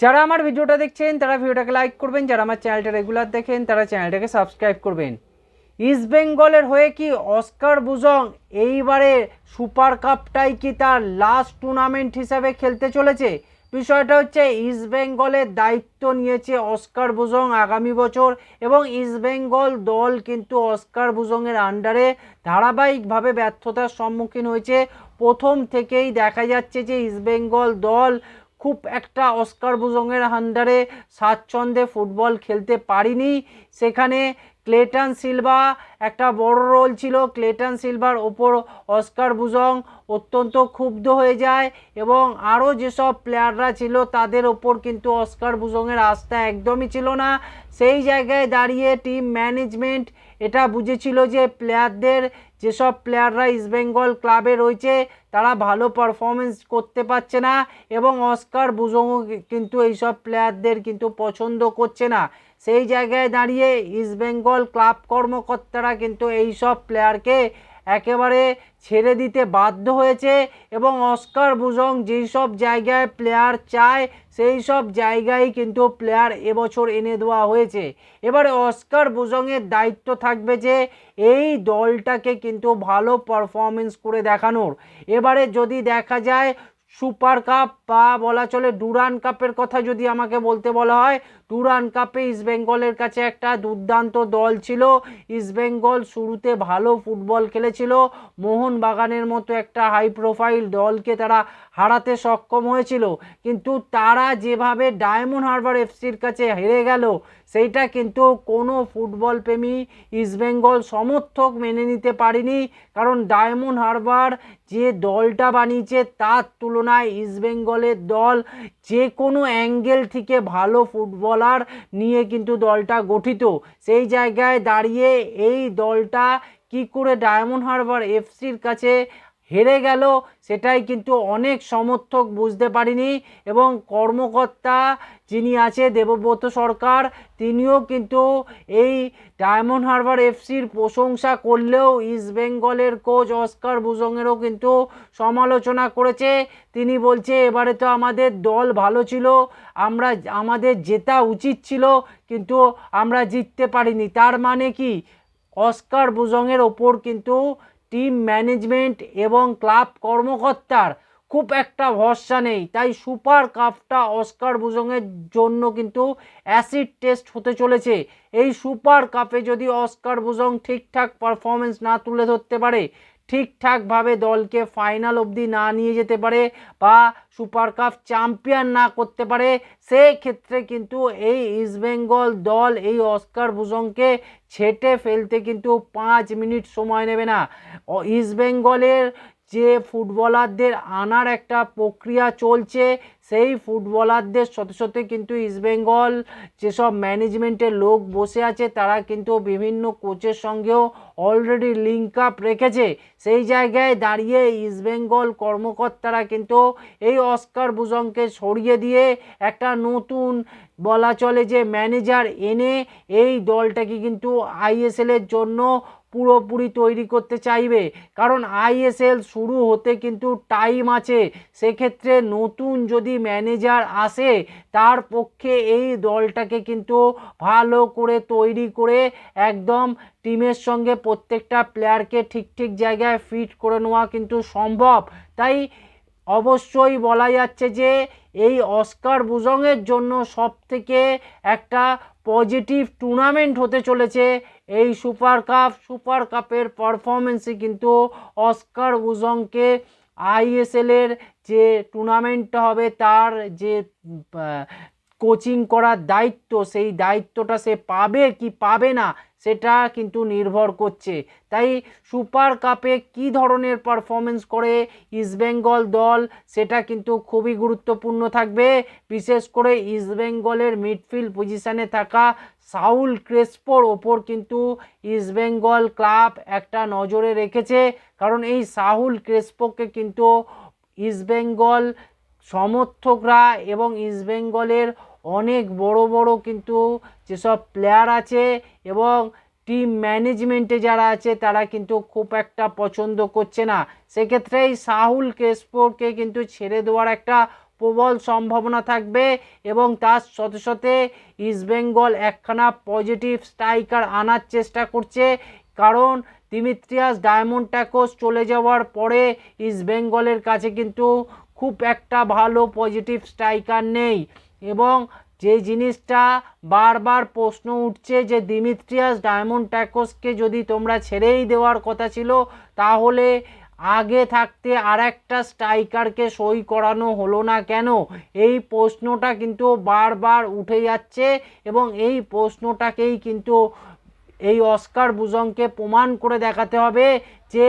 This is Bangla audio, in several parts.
যারা আমার ভিডিওটা দেখছেন, তারা ভিডিওটাকে লাইক করবেন। যারা আমার চ্যানেলটা রেগুলার দেখেন, তারা চ্যানেলটাকে সাবস্ক্রাইব করবেন। ইস্ট বেঙ্গলের হয়ে কি অস্কার বুজং এইবারে সুপার কাপটাই কি তার লাস্ট টুর্নামেন্ট হিসাবে খেলতে চলেছে? বিষয়টা হচ্ছে ইস্ট বেঙ্গলের দায়িত্ব নিয়েছে অস্কার বুজং আগামী বছর এবং ইস্ট বেঙ্গল দল কিন্তু অস্কার বুজংয়ের আন্ডারে ধারাবাহিকভাবে ব্যর্থতার সম্মুখীন হয়েছে। প্রথম থেকেই দেখা যাচ্ছে যে ইস্ট বেঙ্গল দল খুব একটা অস্কার বুজংয়ের আন্ডারে স্বাচ্ছন্দ্যে ফুটবল খেলতে পারিনি। সেখানে ক্লেটন সিলভা, একটা বড় রোল ছিল। ক্লেটন সিলভার ওপর অস্কার বুজং অত্যন্ত ক্ষুব্ধ হয়ে যায় এবং আরও যেসব প্লেয়াররা ছিল তাদের ওপর কিন্তু অস্কার বুজংয়ের আস্থা একদমই ছিল না। সেই জায়গায় দাঁড়িয়ে টিম ম্যানেজমেন্ট এটা বুঝেছিল যে প্লেয়ারদের, যেসব প্লেয়াররা ইস্টবেঙ্গল ক্লাবে রয়েছে, তারা ভালো পারফরমেন্স করতে পারছে না এবং অস্কার বুজংও কিন্তু এইসব প্লেয়ারদের কিন্তু পছন্দ করছে না। সেই জায়গায় দাঁড়িয়ে ইস্টবেঙ্গল ক্লাব কর্মকর্তারা কিন্তু এই সব প্লেয়ারকে একেবারে ছেড়ে দিতে বাধ্য হয়েছে এবং অস্কার বুজং যেই সব জায়গায় প্লেয়ার চায়, সেই সব জায়গায় কিন্তু প্লেয়ার এবছর এনে দেওয়া হয়েছে। এবারে অস্কার বুজংয়ের দায়িত্ব থাকবে যে এই দলটাকে কিন্তু ভালো পারফরমেন্স করে দেখানোর। এবারে যদি দেখা যায় সুপার কাপ বা বলা চলে ডুরান কাপের কথা যদি আমাকে বলতে বলা হয় ডুরান কাপে ইস্টবেঙ্গলের কাছে একটা দুর্দান্ত দল ছিল। ইস্টবেঙ্গল শুরুতে ভালো ফুটবল খেলেছিল। মোহনবাগানের মতো একটা হাই প্রোফাইল দলকে তারা হারাতে সক্ষম হয়েছিল। কিন্তু তারা যেভাবে ডায়মন্ড হারবার এফসির কাছে হেরে গেল, সেইটা কিন্তু কোনো ফুটবল প্রেমী ইস্টবেঙ্গল সমর্থক মেনে নিতে পারেনি। কারণ ডায়মন্ড হারবার যে দলটা বানিয়েছে, তার তুলনায় ইস্টবেঙ্গলের দল যে কোনো অ্যাঙ্গেল থেকে ভালো ফুটবলার নিয়ে কিন্তু দলটা গঠিত। সেই জায়গায় দাঁড়িয়ে এই দলটা কি করে ডায়মন্ড হারবার এফসির কাছে হেরে গেল, সেটাই কিন্তু অনেক সমর্থক বুঝতে পারিনি এবং কর্মকর্তা যিনি আছে, দেবব্রত সরকার, তিনিও কিন্তু এই ডায়মন্ড হারবার এফসির প্রশংসা করলেও ইস্টবেঙ্গলের কোচ অস্কার বুজংয়েরও কিন্তু সমালোচনা করেছে। তিনি বলছে, এবারে তো আমাদের দল ভালো ছিল, আমরা, আমাদের জেতা উচিত ছিল, কিন্তু আমরা জিততে পারিনি। তার মানে কি? অস্কার বুজংয়ের ওপর কিন্তু টিম ম্যানেজমেন্ট এবং ক্লাব কর্মকর্তার খুব একটা ভরসা নেই। তাই সুপার কাপটা অস্কার বুজংয়ের জন্য কিন্তু অ্যাসিড টেস্ট হতে চলেছে। এই সুপার কাপে যদি অস্কার বুজং ঠিকঠাক পারফরমেন্স না তুলে ধরতে পারে ঠিকঠাকভাবে দলকে ফাইনাল অবধি না নিয়ে যেতে পারে বা সুপার কাপ চ্যাম্পিয়ন না করতে পারে, সেক্ষেত্রে কিন্তু এই ইস্টবেঙ্গল দল এই অস্কার বুজংকে ছেটে ফেলতে কিন্তু পাঁচ মিনিট সময় নেবে না। ইস্টবেঙ্গলের যে ফুটবলারদের আনার একটা প্রক্রিয়া চলছে, সেই ফুটবলারদের সাথে সাথে কিন্তু ইস্টবেঙ্গল যেসব ম্যানেজমেন্টের লোক বসে আছে, তারা কিন্তু বিভিন্ন কোচের সঙ্গেও অলরেডি লিঙ্ক আপ রেখেছে। সেই জায়গায় দাঁড়িয়ে ইস্টবেঙ্গল কর্মকর্তারা কিন্তু এই অস্কার বুজংকে সরিয়ে দিয়ে একটা নতুন বলা চলে যে ম্যানেজার এনে এই দলটাকে কিন্তু আইএসএলের জন্য পুরোপুরি তৈরি করতে চাইবে। কারণ আইএসএল শুরু হতে কিন্তু টাইম আছে। সেক্ষেত্রে নতুন যদি ম্যানেজার আসে, তার পক্ষে এই দলটাকে কিন্তু ভালো করে তৈরি করে একদম টিমের সঙ্গে প্রত্যেকটা প্লেয়ারকে ঠিক ঠিক জায়গায় ফিট করে নেওয়া কিন্তু সম্ভব। তাই অবশ্যই বলা যাচ্ছে যে এই অস্কার বুজংয়ের জন্য সব থেকে একটা পজিটিভ টুর্নামেন্ট হতে চলেছে। এই সুপার কাপ, সুপার কাপের পারফরমেন্সে কিন্তু অস্কার বুজংকে আইএসএলের যে টুর্নামেন্টটা হবে, তার যে কোচিং করার দায়িত্ব, সেই দায়িত্বটা সে পাবে কি পাবে না, সেটা কিন্তু নির্ভর করছে। তাই সুপার কাপে কি ধরনের পারফরমেন্স করে ইস্টবেঙ্গল দল, সেটা কিন্তু খুবই গুরুত্বপূর্ণ থাকবে। বিশেষ করে ইস্টবেঙ্গলের মিডফিল্ড পজিশানে থাকা সাউল ক্রেসপোর ওপর কিন্তু ইস্টবেঙ্গল ক্লাব একটা নজরে রেখেছে। কারণ এই সাহুল ক্রেসপোকে কিন্তু ইস্টবেঙ্গল সমর্থকরা এবং ইস্টবেঙ্গলের অনেক বড় বড় কিন্তু যেসব প্লেয়ার আছে এবং টিম ম্যানেজমেন্টে যারা আছে তারা কিন্তু খুব একটা পছন্দ করছে না। সেক্ষেত্রে এই সাহুল ক্রেসপোকে কিন্তু ছেড়ে দেওয়ার একটা প্রবল সম্ভাবনা থাকবে এবং তার সাথে সাথে ইস্টবেঙ্গল একখানা পজিটিভ স্ট্রাইকার আনার চেষ্টা করছে। কারণ দিমিত্রিয়াস ডায়মন্ড ট্যাকোস চলে যাওয়ার পরে ইস্টবেঙ্গলের কাছে কিন্তু খুব একটা ভালো পজিটিভ স্ট্রাইকার নেই। এবং যে জিনিসটা বারবার প্রশ্ন উঠছে যে দিমিত্রিয়াস ডায়মন্ড ট্যাকোসকে যদি তোমরা ছেড়েই দেওয়ার কথা ছিল, তাহলে আগে থাকতে আর একটা স্ট্রাইকারকে সই করানো হলো না কেন? এই প্রশ্নটা কিন্তু বারবার উঠে যাচ্ছে এবং এই প্রশ্নটাকেই কিন্তু এই অস্কার বুজংকে প্রমাণ করে দেখাতে হবে যে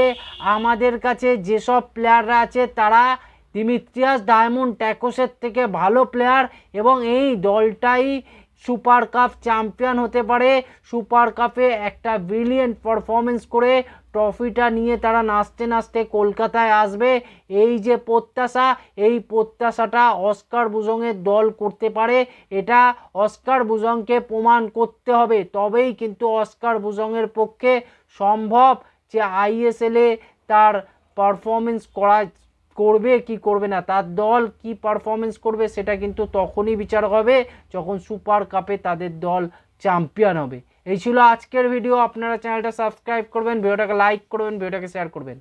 আমাদের কাছে যেসব প্লেয়াররা আছে, তারা দিমিত্রিয়াস ডায়মন্ড ট্যাকোসের থেকে ভালো প্লেয়ার এবং এই দলটাই সুপার কাপ চ্যাম্পিয়ন হতে পারে। সুপার কাপে একটা ব্রিলিয়েন্ট পারফরমেন্স করে ট্রফিটা নিয়ে তারা নাচতে নাচতে কলকাতায় আসবে। এই যে প্রত্যাশা, এই প্রত্যাশাটা অস্কার বুজংয়ের দল করতে পারে। এটা অস্কার বুজংকে প্রমাণ করতে হবে। তবেই কিন্তু অস্কার বুজংয়ের পক্ষে সম্ভব যে আইএসএলে তার পারফরমেন্স করা করবে, কি করবে না, তার দল কি পারফরমেন্স করবে সেটা কিন্তু তখনই বিচার হবে যখন সুপার কাপে তাদের দল চ্যাম্পিয়ন হবে। এই ছিল আজকের ভিডিও আপনারা চ্যানেলটা সাবস্ক্রাইব করবেন ভিডিওটাকে লাইক করবেন ভিডিওটাকে শেয়ার করবেন।